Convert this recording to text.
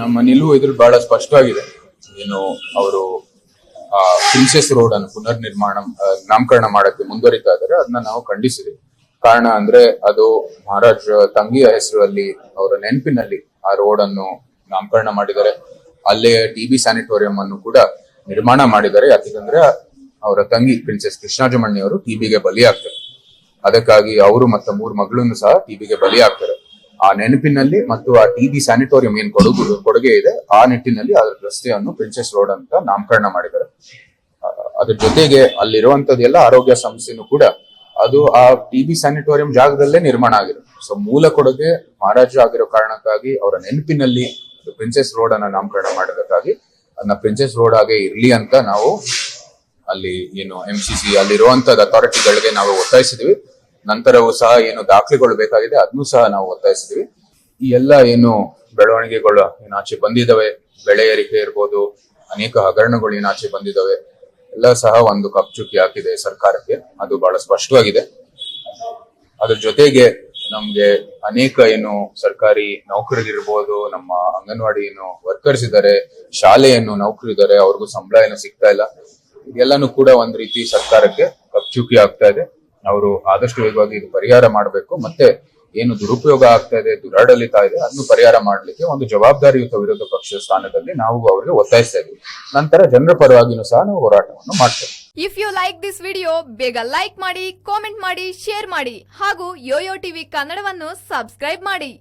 ನಮ್ಮ ನಿಲುವು ಇದ್ರ ಬಹಳ ಸ್ಪಷ್ಟವಾಗಿದೆ. ಏನು ಅವರು, ಆ ಪ್ರಿನ್ಸೆಸ್ ರೋಡ್ ಅನ್ನು ಪುನರ್ ನಿರ್ಮಾಣ ನಾಮಕರಣ ಮಾಡಕ್ಕೆ ಮುಂದುವರಿತಾ ಇದ್ದಾರೆ. ಅದನ್ನ ನಾವು ಖಂಡಿಸಿದೆ ಕಾರಣ ಅಂದ್ರೆ ಅದು ಮಹಾರಾಜ್ ತಂಗಿಯ ಹೆಸರಲ್ಲಿ, ಅವರ ನೆನಪಿನಲ್ಲಿ ಆ ರೋಡ್ ಅನ್ನು ನಾಮಕರಣ ಮಾಡಿದ್ದಾರೆ. ಅಲ್ಲೇ ಟಿ ಬಿ ಸ್ಯಾನಿಟೋರಿಯಂ ಅನ್ನು ಕೂಡ ನಿರ್ಮಾಣ ಮಾಡಿದ್ದಾರೆ. ಯಾಕಂದ್ರೆ ಅವರ ತಂಗಿ ಪ್ರಿನ್ಸೆಸ್ ಕೃಷ್ಣಾಜಮಣ್ಣಿ ಅವರು ಟಿಬಿಗೆ ಬಲಿಯಾಗ್ತಾರೆ. ಅದಕ್ಕಾಗಿ ಅವರು ಮತ್ತೆ ಮೂರು ಮಗಳನ್ನು ಸಹ ಟಿಬಿಗೆ ಬಲಿಯಾಗ್ತಾರೆ. ಆ ನೆನಪಿನಲ್ಲಿ ಮತ್ತು ಆ ಟಿಬಿ ಸ್ಯಾನಿಟೋರಿಯಂ ಏನ್ ಕೊಡುಗು, ಕೊಡುಗೆ ಇದೆ, ಆ ನಿಟ್ಟಿನಲ್ಲಿ ಅದರ ರಸ್ತೆಯನ್ನು ಪ್ರಿನ್ಸೆಸ್ ರೋಡ್ ಅಂತ ನಾಮಕರಣ ಮಾಡಿದ್ದಾರೆ. ಅದ್ರ ಜೊತೆಗೆ ಅಲ್ಲಿರುವಂತದ್ದೆಲ್ಲ ಆರೋಗ್ಯ ಸಂಸ್ಥೆನೂ ಕೂಡ ಅದು ಆ ಟಿಬಿ ಸ್ಯಾನಿಟೋರಿಯಂ ಜಾಗದಲ್ಲೇ ನಿರ್ಮಾಣ ಆಗಿದೆ. ಸೊ ಮೂಲ ಕೊಡುಗೆ ಮಹಾರಾಜ ಆಗಿರೋ ಕಾರಣಕ್ಕಾಗಿ ಅವರ ನೆನಪಿನಲ್ಲಿ ಪ್ರಿನ್ಸೆಸ್ ರೋಡ್ ಅನ್ನ ನಾಮಕರಣ ಮಾಡೋದಕ್ಕಾಗಿ ಅದನ್ನ ಪ್ರಿನ್ಸೆಸ್ ರೋಡ್ ಆಗೇ ಇರ್ಲಿ ಅಂತ ನಾವು ಅಲ್ಲಿ ಏನು ಎಂ ಸಿ ಸಿ ಅಲ್ಲಿರುವಂತದ ಅಥಾರಿಟಿಗಳಿಗೆ ನಾವು ಒತ್ತಾಯಿಸಿದ್ವಿ ನಂತರವೂ ಸಹ ಏನು ದಾಖಲೆಗಳು ಬೇಕಾಗಿದೆ ಅದನ್ನು ಸಹ ನಾವು ಒತ್ತಾಯಿಸಿದೀವಿ ಈ ಎಲ್ಲ ಏನು ಬೆಳವಣಿಗೆಗಳು ಏನು ಆಚೆ ಬಂದಿದ್ದಾವೆ, ಬೆಳೆ ಏರಿಕೆ ಇರ್ಬೋದು, ಅನೇಕ ಹಗರಣಗಳು ಏನು ಆಚೆ ಬಂದಿದ್ದಾವೆ, ಎಲ್ಲ ಸಹ ಒಂದು ಕಪ್ಚುಕಿ ಹಾಕಿದೆ ಸರ್ಕಾರಕ್ಕೆ, ಅದು ಬಹಳ ಸ್ಪಷ್ಟವಾಗಿದೆ. ಅದ್ರ ಜೊತೆಗೆ ನಮ್ಗೆ ಅನೇಕ ಏನು ಸರ್ಕಾರಿ ನೌಕರರಿರ್ಬೋದು, ನಮ್ಮ ಅಂಗನವಾಡಿ ಏನು ವರ್ಕರ್ಸ್ ಇದ್ದಾರೆ ಶಾಲೆ ಏನು ನೌಕರಿದ್ದಾರೆ, ಅವ್ರಿಗೂ ಸಂಬಳ ಏನು ಸಿಗ್ತಾ ಇಲ್ಲ. ಇದೆಲ್ಲಾನು ಕೂಡ ಒಂದ್ ರೀತಿ ಸರ್ಕಾರಕ್ಕೆ ಕಪ್ಚುಕಿ ಆಗ್ತಾ ಇದೆ. ಅವರು ಆದಷ್ಟು ವೇಗವಾಗಿ ಇದು ಪರಿಹಾರ ಮಾಡಬೇಕು. ಮತ್ತೆ ಏನು ದುರುಪಯೋಗ ಆಗ್ತಾ ಇದೆ, ದುರಾಡಳಿತ ಇದೆ, ಅದನ್ನು ಪರಿಹಾರ ಮಾಡಲಿಕ್ಕೆ ಒಂದು ಜವಾಬ್ದಾರಿಯುತ ವಿರೋಧ ಪಕ್ಷದ ಸ್ಥಾನದಲ್ಲಿ ನಾವು ಅವರಿಗೆ ಒತ್ತಾಯಿಸ್ತಾ ಇದ್ವಿ ನಂತರ ಜನರ ಪರವಾಗಿನೂ ಸಹ ನಾವು ಹೋರಾಟವನ್ನು ಮಾಡ್ತೇವೆ. If you like this video ಬೇಗ ಲೈಕ್ ಮಾಡಿ ಕಾಮೆಂಟ್ ಮಾಡಿ ಶೇರ್ ಮಾಡಿ ಹಾಗೂ ಯೋಯೋ ಟಿವಿ ಕನ್ನಡವನ್ನು ಸಬ್ಸ್ಕ್ರೈಬ್ ಮಾಡಿ.